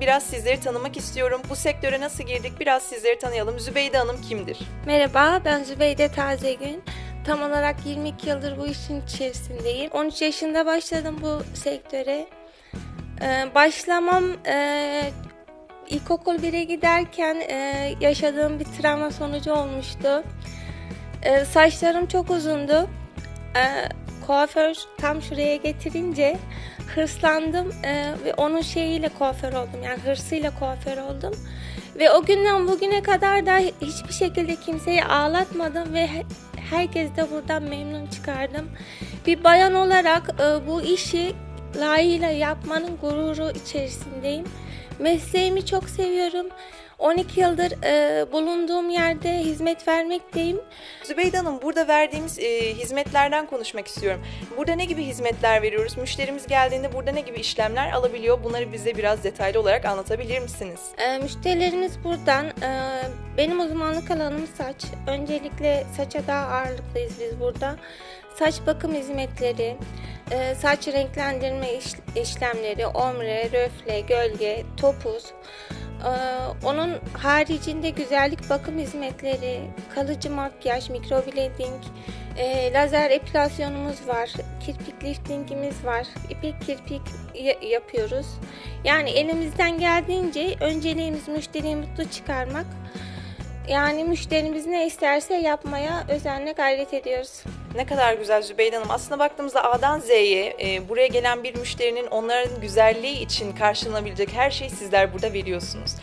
biraz sizleri tanımak istiyorum. Bu sektöre nasıl girdik biraz sizleri tanıyalım. Zübeyde Hanım kimdir? Merhaba, ben Zübeyde Tazegün. Tam olarak 22 yıldır bu işin içerisindeyim. 13 yaşında başladım bu sektöre. Ee, başlamam e, ilkokul 1'e giderken e, yaşadığım bir travma sonucu olmuştu. E, saçlarım çok uzundu. E, kuaför tam şuraya getirince hırslandım e, ve onun şeyiyle kuaför oldum. Yani hırsıyla kuaför oldum. Ve o günden bugüne kadar da hiçbir şekilde kimseyi ağlatmadım ve he- herkes de buradan memnun çıkardım. Bir bayan olarak e, bu işi layığıyla yapmanın gururu içerisindeyim. Mesleğimi çok seviyorum. 12 yıldır e, bulunduğum yerde hizmet vermekteyim. Zübeyde Hanım burada verdiğimiz e, hizmetlerden konuşmak istiyorum. Burada ne gibi hizmetler veriyoruz? Müşterimiz geldiğinde burada ne gibi işlemler alabiliyor? Bunları bize biraz detaylı olarak anlatabilir misiniz? E, müşterilerimiz buradan. e, benim uzmanlık alanım saç. Öncelikle saça daha ağırlıklıyız biz burada. Saç bakım hizmetleri, e, saç renklendirme iş- işlemleri, omre, röfle, gölge, topuz. E, onun haricinde güzellik bakım hizmetleri, kalıcı makyaj, mikroblading, e, lazer epilasyonumuz var, kirpik liftingimiz var, ipek kirpik ya- yapıyoruz. Yani elimizden geldiğince önceliğimiz müşteriyi mutlu çıkarmak. Yani müşterimiz ne isterse yapmaya özenle gayret ediyoruz. Ne kadar güzel Zübeyde Hanım. Aslında baktığımızda A'dan Z'ye e, buraya gelen bir müşterinin onların güzelliği için karşılanabilecek her şeyi sizler burada veriyorsunuz.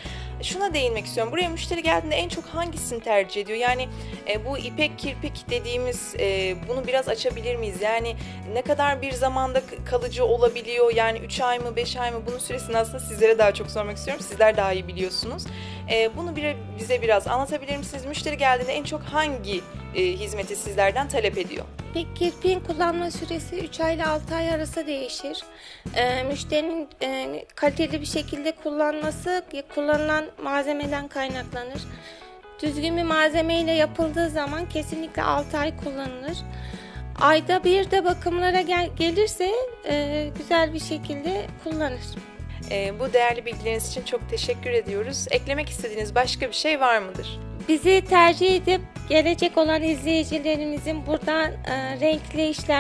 Şuna değinmek istiyorum. Buraya müşteri geldiğinde en çok hangisini tercih ediyor? Yani e, bu ipek kirpik dediğimiz e, bunu biraz açabilir miyiz? Yani ne kadar bir zamanda kalıcı olabiliyor? Yani 3 ay mı 5 ay mı? Bunun süresini aslında sizlere daha çok sormak istiyorum. Sizler daha iyi biliyorsunuz. E, bunu bir, bize biraz anlatabilir misiniz? Müşteri geldiğinde en çok hangi e, hizmeti sizlerden talep ediyor? Peki kirpiğin kullanma süresi 3 ay ile 6 ay arası değişir. Ee, müşterinin e, kaliteli bir şekilde kullanması kullanılan malzemeden kaynaklanır. Düzgün bir malzemeyle yapıldığı zaman kesinlikle 6 ay kullanılır. Ayda bir de bakımlara gel- gelirse e, güzel bir şekilde kullanır. Ee, bu değerli bilgileriniz için çok teşekkür ediyoruz. Eklemek istediğiniz başka bir şey var mıdır? Bizi tercih edip gelecek olan izleyicilerimizin buradan e, renkli işlem